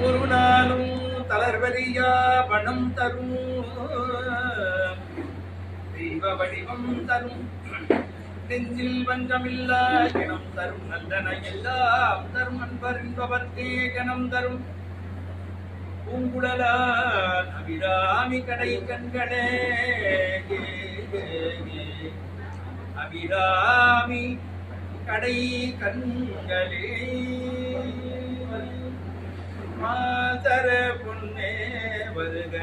ஒரு தளர்வரியா பணம் தரும். தெய்வ வடிவம் தரும். நெஞ்சில் வஞ்சமில்லா கணம் தரும். நல்லன எல்லாம் தரும். அன்பர் என்பவர்க்கே கணம் தரும். பூங்குடலா அபிராமி கடை கண்களே. அபிராமி கடை கண்களே. மாதர புண்ணே வருக.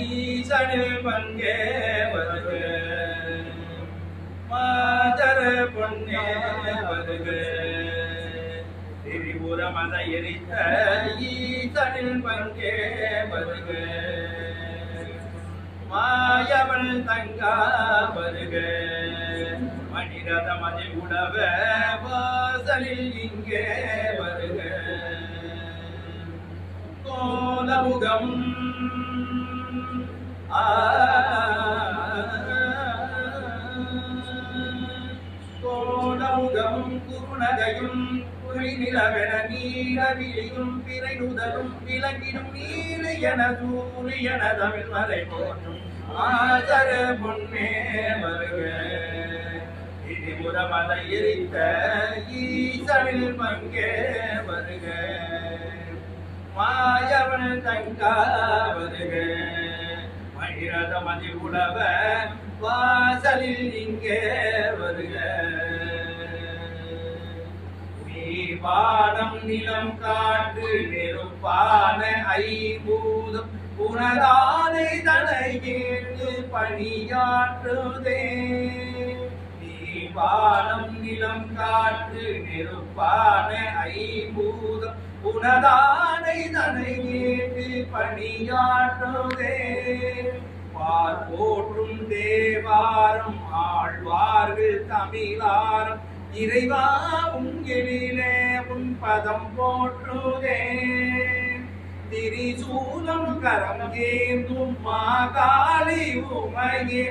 ஈசனில் பங்கே வருக. மாதர பொன்னே வருக. திரிபுர மத எரித்த ஈசனில் பங்கே வருக. மாயவன் தங்கா வருக. மணிரத மதி உடவ வாசலில் இங்கே வருக. கோலமுகம். கோலமுகம் குருநகையும் குளிநிலவென நீலவிழியும் பிறை நுதலும் விளங்கிடும் நீல என சூரியன தமிழ் மறை போற்றும். ஆதர பொன்னே வருக. புறமத எரித்த ஈசனில் பங்கே வருக. மாயவன் தங்கா வருக மணிரத மதி உழவ வாசலில் இங்கே வருக. பாடம் நிலம் காட்டு நெருப்பான ஐபூதம் புனதானை தனை கேட்டு பணியாற்றுதே. நீர்வானம் நிலம் காற்று நெருப்பான ஐபூதம் உனதானை தனை ஏற்று பணியாற்றுதே பார் போற்றும் தேவாரம் ஆழ்வார்கள் தமிழாரம் இறைவா உங்களிலே உன் பதம் போற்றுதே திரிசூலம் கரம் ஏந்தும் மாகாளி உமையே.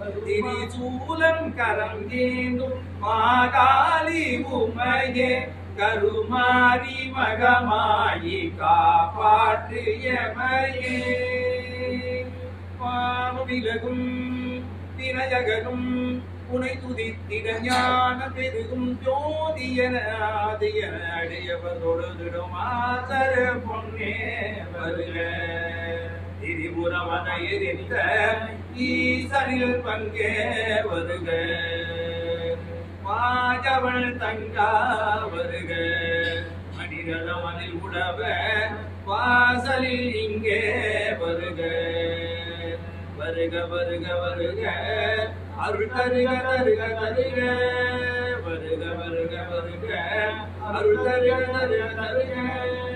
திரிசூலம் கரம் ஏந்தும் மாகாளி உமையே கருமாரி மகமாயி காப்பாற்று எமையே பாவவிலகும் தினஜகனும் புனை துதித்திட ஞான பெருகும் ஜோதியன ஆதியன அடையவர் தொழுதிடும் ஆசர பொன்னே வருக திரிபுரமத எரிந்த ஈசனில் பங்கே வருக வாஜவள் தங்கா வருக. மனிதனமதில் உடவ வாசலில் இங்கே வருக. வருக வருக வருக. அருள் தருக தருக தருக. வருக வருக வருக. அருள் தருக தருக தருக.